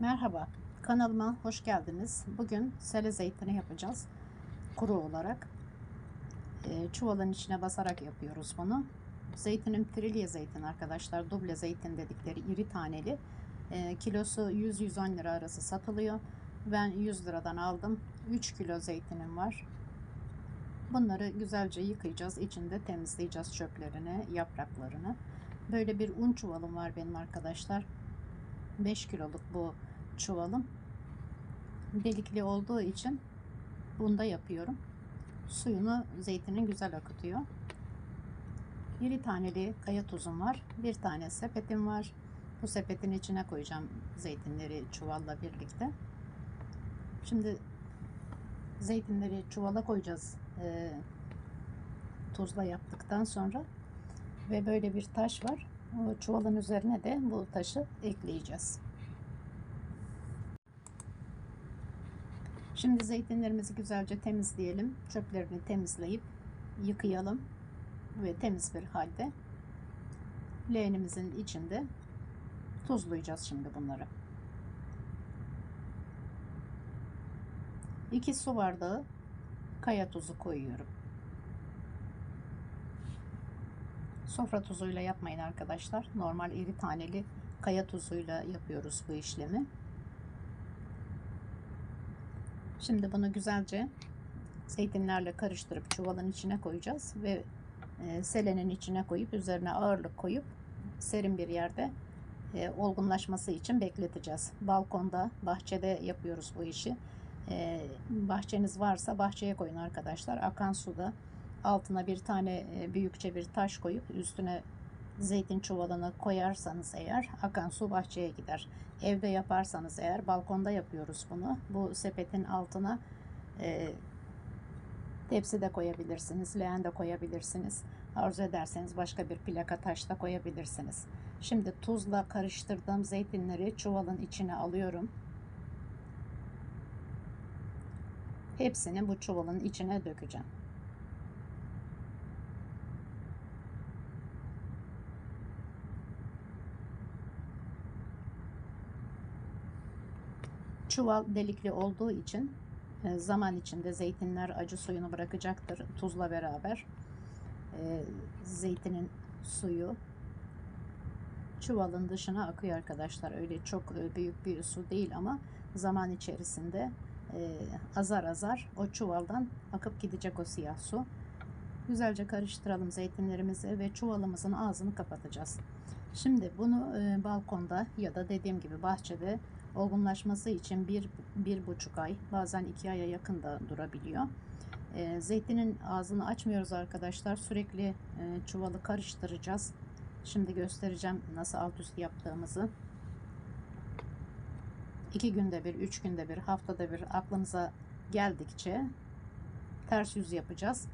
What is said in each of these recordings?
Merhaba, kanalıma hoş geldiniz. Bugün sele zeytini yapacağız. Kuru olarak. Ee, çuvalın içine basarak yapıyoruz bunu. Zeytinin trilye zeytin arkadaşlar. Duble zeytin dedikleri iri taneli. Ee, kilosu 100-110 lira arası satılıyor. Ben 100 liradan aldım. 3 kilo zeytinim var. Bunları güzelce yıkayacağız. İçinde temizleyeceğiz çöplerini, yapraklarını. Böyle bir un çuvalım var benim arkadaşlar. 5 kiloluk bu çuvalım. Delikli olduğu için bunda yapıyorum. Suyunu zeytinin güzel akıtıyor. Bir taneli kaya tuzum var. Bir tane sepetim var. Bu sepetin içine koyacağım zeytinleri çuvalla birlikte. Şimdi zeytinleri çuvala koyacağız. Ee, tuzla yaptıktan sonra ve böyle bir taş var. Çuvalın üzerine de bu taşı ekleyeceğiz. Şimdi zeytinlerimizi güzelce temizleyelim. Çöplerini temizleyip yıkayalım ve temiz bir halde leğenimizin içinde tuzlayacağız şimdi bunları. 2 su bardağı kaya tuzu koyuyorum. Sofra tuzuyla yapmayın arkadaşlar. Normal iri taneli kaya tuzuyla yapıyoruz bu işlemi. Şimdi bunu güzelce zeytinlerle karıştırıp çuvalın içine koyacağız ve e, selenin içine koyup üzerine ağırlık koyup serin bir yerde e, olgunlaşması için bekleteceğiz. Balkonda, bahçede yapıyoruz bu işi. E, bahçeniz varsa bahçeye koyun arkadaşlar. Akan suda altına bir tane e, büyükçe bir taş koyup üstüne zeytin çuvalını koyarsanız eğer akan su bahçeye gider. Evde yaparsanız eğer balkonda yapıyoruz bunu. Bu sepetin altına e, tepsi de koyabilirsiniz, leğen de koyabilirsiniz. Arzu ederseniz başka bir plaka taş da koyabilirsiniz. Şimdi tuzla karıştırdığım zeytinleri çuvalın içine alıyorum. Hepsini bu çuvalın içine dökeceğim. Çuval delikli olduğu için e, zaman içinde zeytinler acı suyunu bırakacaktır tuzla beraber. E, zeytinin suyu çuvalın dışına akıyor arkadaşlar. Öyle çok e, büyük bir su değil ama zaman içerisinde azar azar o çuvaldan akıp gidecek o siyah su. Güzelce karıştıralım zeytinlerimizi ve çuvalımızın ağzını kapatacağız. Şimdi bunu balkonda ya da dediğim gibi bahçede olgunlaşması için bir, bir buçuk ay bazen iki aya yakın da durabiliyor. E, zeytinin ağzını açmıyoruz arkadaşlar. Sürekli e, çuvalı karıştıracağız. Şimdi göstereceğim nasıl alt üst yaptığımızı. İki günde bir, üç günde bir, haftada bir aklınıza geldikçe ters yüz yapacağız.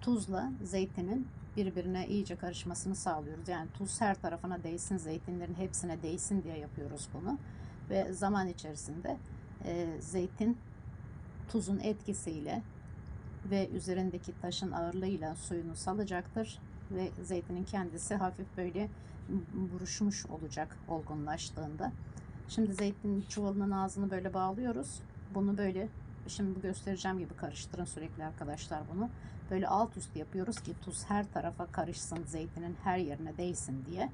Tuzla zeytinin birbirine iyice karışmasını sağlıyoruz. Yani tuz her tarafına değsin, zeytinlerin hepsine değsin diye yapıyoruz bunu ve zaman içerisinde e, zeytin tuzun etkisiyle ve üzerindeki taşın ağırlığıyla suyunu salacaktır ve zeytinin kendisi hafif böyle buruşmuş olacak olgunlaştığında. Şimdi zeytin çuvalının ağzını böyle bağlıyoruz. Bunu böyle şimdi göstereceğim gibi karıştırın sürekli arkadaşlar bunu. Böyle alt üst yapıyoruz ki tuz her tarafa karışsın, zeytinin her yerine değsin diye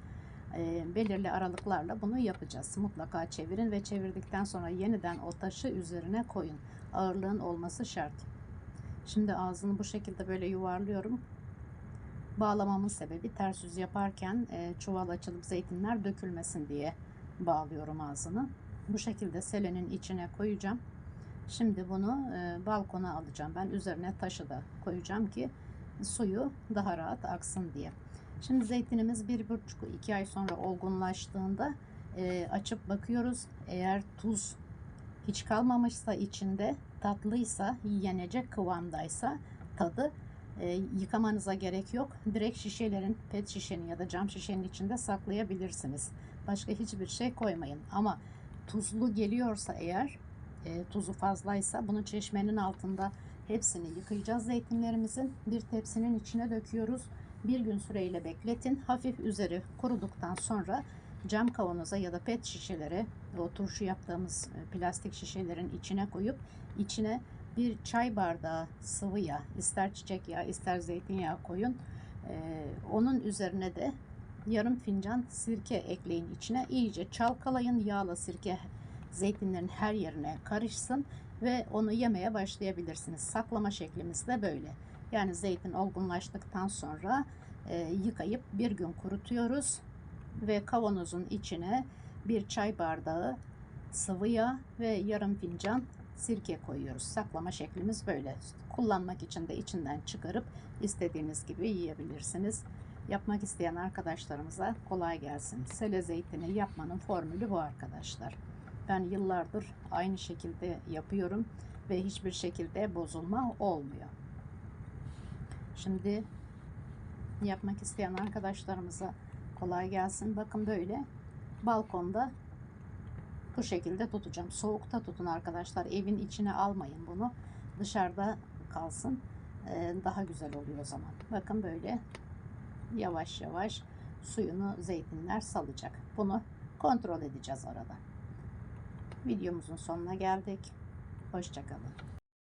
e, belirli aralıklarla bunu yapacağız. Mutlaka çevirin ve çevirdikten sonra yeniden o taşı üzerine koyun. Ağırlığın olması şart. Şimdi ağzını bu şekilde böyle yuvarlıyorum. Bağlamamın sebebi ters yüz yaparken e, çuval açılıp zeytinler dökülmesin diye bağlıyorum ağzını. Bu şekilde selenin içine koyacağım. Şimdi bunu e, balkona alacağım. Ben üzerine taşı da koyacağım ki suyu daha rahat aksın diye. Şimdi zeytinimiz bir buçuk iki ay sonra olgunlaştığında e, açıp bakıyoruz. Eğer tuz hiç kalmamışsa içinde tatlıysa yenecek kıvamdaysa tadı e, yıkamanıza gerek yok. Direkt şişelerin pet şişenin ya da cam şişenin içinde saklayabilirsiniz. Başka hiçbir şey koymayın. Ama tuzlu geliyorsa eğer e, tuzu fazlaysa bunu çeşmenin altında hepsini yıkayacağız zeytinlerimizin. Bir tepsinin içine döküyoruz bir gün süreyle bekletin. Hafif üzeri kuruduktan sonra cam kavanoza ya da pet şişelere o turşu yaptığımız e, plastik şişelerin içine koyup içine bir çay bardağı sıvı yağ, ister çiçek yağı ister zeytinyağı koyun. Ee, onun üzerine de yarım fincan sirke ekleyin içine. İyice çalkalayın. Yağla sirke zeytinlerin her yerine karışsın ve onu yemeye başlayabilirsiniz. Saklama şeklimiz de böyle. Yani zeytin olgunlaştıktan sonra e, yıkayıp bir gün kurutuyoruz ve kavanozun içine bir çay bardağı sıvı yağ ve yarım fincan sirke koyuyoruz. Saklama şeklimiz böyle. Kullanmak için de içinden çıkarıp istediğiniz gibi yiyebilirsiniz. Yapmak isteyen arkadaşlarımıza kolay gelsin. Sele zeytini yapmanın formülü bu arkadaşlar. Ben yıllardır aynı şekilde yapıyorum ve hiçbir şekilde bozulma olmuyor. Şimdi yapmak isteyen arkadaşlarımıza kolay gelsin. Bakın böyle balkonda bu şekilde tutacağım. Soğukta tutun arkadaşlar. Evin içine almayın bunu. Dışarıda kalsın. Ee, daha güzel oluyor o zaman. Bakın böyle yavaş yavaş suyunu zeytinler salacak. Bunu kontrol edeceğiz arada. Videomuzun sonuna geldik. Hoşçakalın.